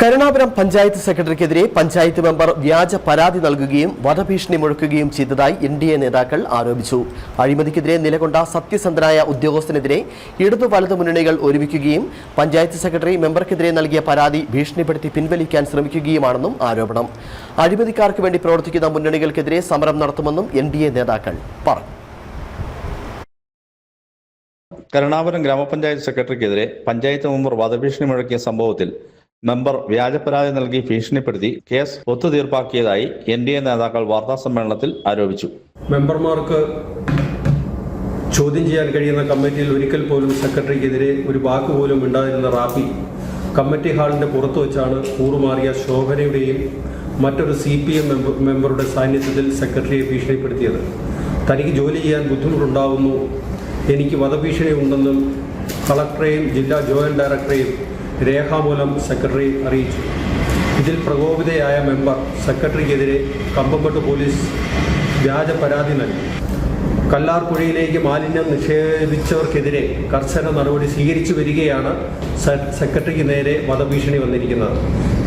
കരുണാപുരം പഞ്ചായത്ത് സെക്രട്ടറിക്കെതിരെ പഞ്ചായത്ത് മെമ്പർ വ്യാജ പരാതി നൽകുകയും വധഭീഷണി മുഴക്കുകയും ചെയ്തതായി എൻ ഡി എ നേതാക്കൾ ആരോപിച്ചു. അഴിമതിക്കെതിരെ നിലകൊണ്ട സത്യസന്ധനായ ഉദ്യോഗസ്ഥനെതിരെ ഇടതു വലതു മുന്നണികൾ ഒരുമിക്കുകയും പഞ്ചായത്ത് സെക്രട്ടറി മെമ്പർക്കെതിരെ നൽകിയ പരാതി ഭീഷണിപ്പെടുത്തി പിൻവലിക്കാൻ ശ്രമിക്കുകയുമാണെന്നും ആരോപണം. അഴിമതിക്കാർക്ക് വേണ്ടി പ്രവർത്തിക്കുന്ന മുന്നണികൾക്കെതിരെ സമരം നടത്തുമെന്നും എൻ ഡി എ നേതാക്കൾ പറഞ്ഞു. കരുണാപുരം ഗ്രാമപഞ്ചായത്ത് സെക്രട്ടറിക്കെതിരെ പഞ്ചായത്ത് മെമ്പർ വധഭീഷണി മുഴക്കിയ സംഭവത്തിൽ മെമ്പർ വ്യാജ വ്യാജപരാതി നൽകി ഭീഷണിപ്പെടുത്തി കേസ് ഒത്തുതീർപ്പാക്കിയതായി എൻ ഡി എ നേതാക്കൾ വാർത്താസമ്മേളനത്തിൽ ആരോപിച്ചു. മെമ്പർമാർക്ക് ചോദ്യം ചെയ്യാൻ കഴിയുന്ന കമ്മിറ്റിയിൽ ഒരിക്കൽ പോലും സെക്രട്ടറിക്കെതിരെ ഒരു വാക്ക് പോലും ഉണ്ടായിരുന്ന റാപ്പി കമ്മിറ്റി ഹാളിന്റെ പുറത്തു വെച്ചാണ് കൂറുമാറിയ ശോഭനയുടെയും മറ്റൊരു സി പി എം മെമ്പറുടെ സാന്നിധ്യത്തിൽ സെക്രട്ടറിയെ ഭീഷണിപ്പെടുത്തിയത്. തനിക്ക് ജോലി ചെയ്യാൻ ബുദ്ധിമുട്ടുണ്ടാവുന്നു. എനിക്ക് വധഭീഷണി ഉണ്ടെന്നും കളക്ടറേയും ജില്ലാ ജോയിന്റ് ഡയറക്ടറെയും രേഖാമൂലം സെക്രട്ടറി അറിയിച്ചു. ഇതിൽ പ്രകോപിതയായ മെമ്പർ സെക്രട്ടറിക്കെതിരെ കമ്പംപട്ട് പോലീസ് വ്യാജ പരാതി നൽകി. കല്ലാർപ്പുഴയിലേക്ക് മാലിന്യം നിക്ഷേപിച്ചവർക്കെതിരെ കർശന നടപടി സ്വീകരിച്ചു വരികയാണ് സെക്രട്ടറിക്ക് നേരെ വധഭീഷണി വന്നിരിക്കുന്നത്.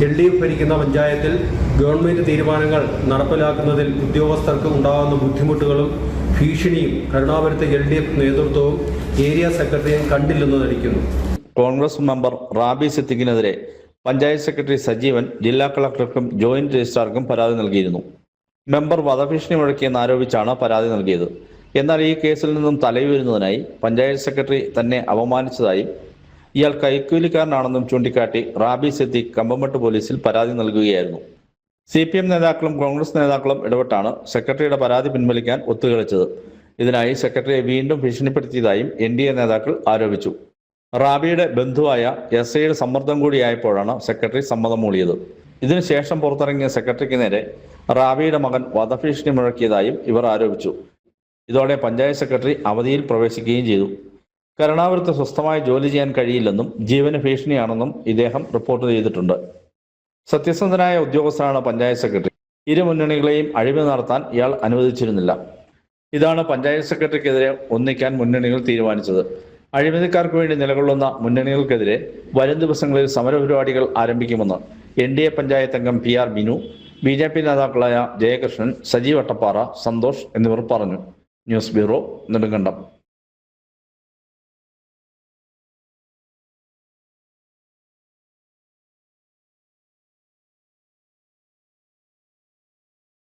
എൽ ഡി എഫ് ഭരിക്കുന്ന പഞ്ചായത്തിൽ ഗവൺമെന്റ് തീരുമാനങ്ങൾ നടപ്പിലാക്കുന്നതിൽ ഉദ്യോഗസ്ഥർക്ക് ഉണ്ടാകുന്ന ബുദ്ധിമുട്ടുകളും ഭീഷണിയും കരുണാപുരത്തെ എൽ ഡി എഫ് നേതൃത്വവും ഏരിയ സെക്രട്ടറിയും കണ്ടില്ലെന്ന് നടിക്കുന്നു കോൺഗ്രസ് മെമ്പർ റാബി സിദ്ദിഖിനെതിരെ പഞ്ചായത്ത് സെക്രട്ടറി സജീവൻ ജില്ലാ കളക്ടർക്കും ജോയിന്റ് രജിസ്ട്രാർക്കും പരാതി നൽകിയിരുന്നു. മെമ്പർ വധഭീഷണി മുഴക്കിയെന്ന് ആരോപിച്ചാണ് പരാതി നൽകിയത്. എന്നാൽ ഈ കേസിൽ നിന്നും തലയുയരുന്നതിനായി പഞ്ചായത്ത് സെക്രട്ടറി തന്നെ അപമാനിച്ചതായും ഇയാൾ കൈക്കൂലിക്കാരനാണെന്നും ചൂണ്ടിക്കാട്ടി റാബി സിദ്ദിഖ് കമ്പമട്ട് പോലീസിൽ പരാതി നൽകുകയായിരുന്നു. സി പി എം നേതാക്കളും കോൺഗ്രസ് നേതാക്കളും ഇടപെട്ടാണ് സെക്രട്ടറിയുടെ പരാതി പിൻവലിക്കാൻ ഒത്തുകളിച്ചത്. ഇതിനായി സെക്രട്ടറിയെ വീണ്ടും ഭീഷണിപ്പെടുത്തിയതായും എൻ ഡി എ നേതാക്കൾ ആരോപിച്ചു. റാബിയുടെ ബന്ധുവായ എസ് ഐയുടെ സമ്മർദ്ദം കൂടിയായപ്പോഴാണ് സെക്രട്ടറി സമ്മതം മൂളിയത്. ഇതിനുശേഷം പുറത്തിറങ്ങിയ സെക്രട്ടറിക്ക് നേരെ റാബിയുടെ മകൻ വധഭീഷണി മുഴക്കിയതായും ഇവർ ആരോപിച്ചു. ഇതോടെ പഞ്ചായത്ത് സെക്രട്ടറി അവധിയിൽ പ്രവേശിക്കുകയും ചെയ്തു. കരുണാപുരത്ത് സ്വസ്ഥമായി ജോലി ചെയ്യാൻ കഴിയില്ലെന്നും ജീവന് ഭീഷണിയാണെന്നും ഇദ്ദേഹം റിപ്പോർട്ട് ചെയ്തിട്ടുണ്ട്. സത്യസന്ധനായ ഉദ്യോഗസ്ഥനാണ് പഞ്ചായത്ത് സെക്രട്ടറി. ഇരു മുന്നണികളെയും അഴിമതി നടത്താൻ ഇയാൾ അനുവദിച്ചിരുന്നില്ല. ഇതാണ് പഞ്ചായത്ത് സെക്രട്ടറിക്കെതിരെ ഒന്നിക്കാൻ മുന്നണികൾ തീരുമാനിച്ചത്. അഴിമതിക്കാർക്ക് വേണ്ടി നിലകൊള്ളുന്ന മുന്നണികൾക്കെതിരെ വരും ദിവസങ്ങളിൽ സമരപരിപാടികൾ ആരംഭിക്കുമെന്ന് എൻ ഡി എ പഞ്ചായത്ത് അംഗം P R Binu B J P നേതാക്കളായ ജയകൃഷ്ണൻ സജീവ് അട്ടപ്പാറ സന്തോഷ് എന്നിവർ പറഞ്ഞു. News bureau Nedumkandam.